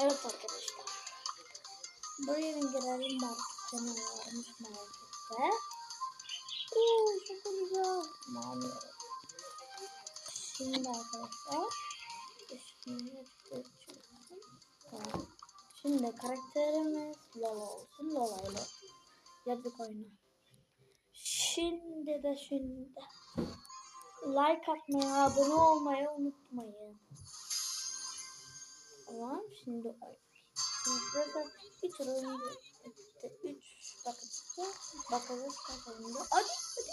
Evet arkadaşlar. Buraya bir girelim market canavarmış markette. Oo çok güzel. Mavi. Şimdi arkadaşlar. Üstüne. Tamam. Şimdi karakterimiz Lola olsun. Lola ile yazık oyunu. Şimdi de şimdi. Like atmayı, abone olmayı unutmayın. Tamam şimdi burada 3 oyuncu etti. 3 bakıcı. Bakacağız bakalım da. Hadi hadi.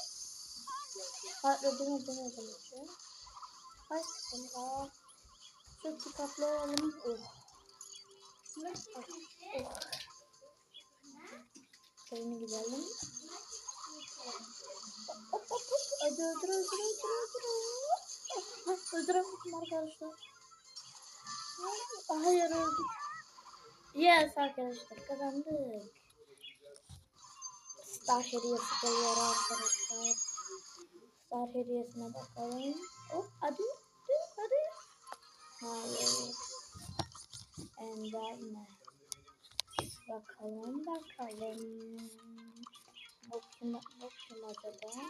Hadi ödeme ödeme ödeme. Hadi sonra. Çok dikkatli olalım. Oh. Oh. Şöyle gidelim. Hadi öldür öldür öldür öldür. Öldüremedim arkadaşlar. Hayır öldük. Yes arkadaşlar kazandık. Star hediyesi geliyor arkadaşlar. Star hediyesine bakalım. Oh hadi hadi. Hayır. Ender ne? Bakalım bakalım. Bu kim, bu kim acaba?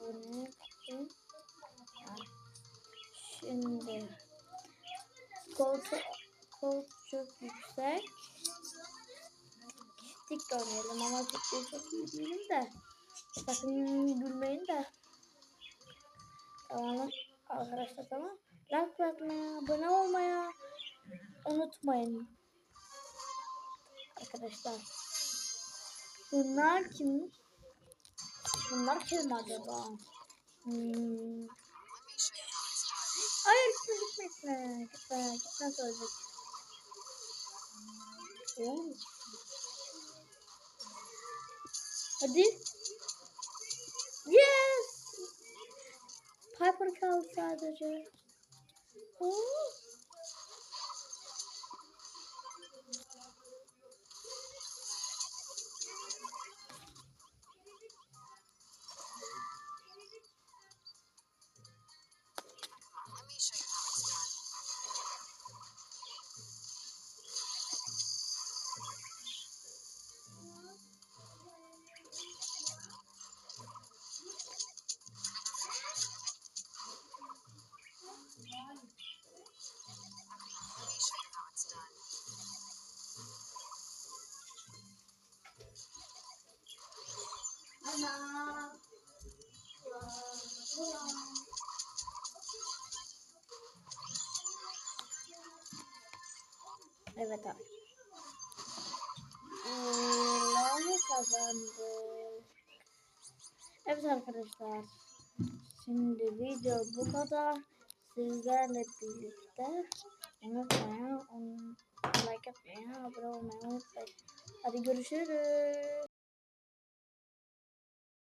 Bu ne? Kim? Şimdi koltuk, koltuk çok yüksek. Dik oynayalım ama ciddi çok iyi değilim de. Sakın gülmeyin de. Tamam arkadaşlar tamam. Like atmaya, abone olmaya unutmayın. Arkadaşlar. Bunlar kim? Bunlar kim acaba? Hmm. Hayır gitme gitme gitme. Gitme gitme söyleyecek. Hadi. Yes. Piper kaldı sadece. Oo. Evet abi. Lale kazandı. Evet arkadaşlar. Şimdi video bu kadar. Sizlerle birlikte unutmayın. Like atmayı, abone olmayı unutmayın. Hadi görüşürüz.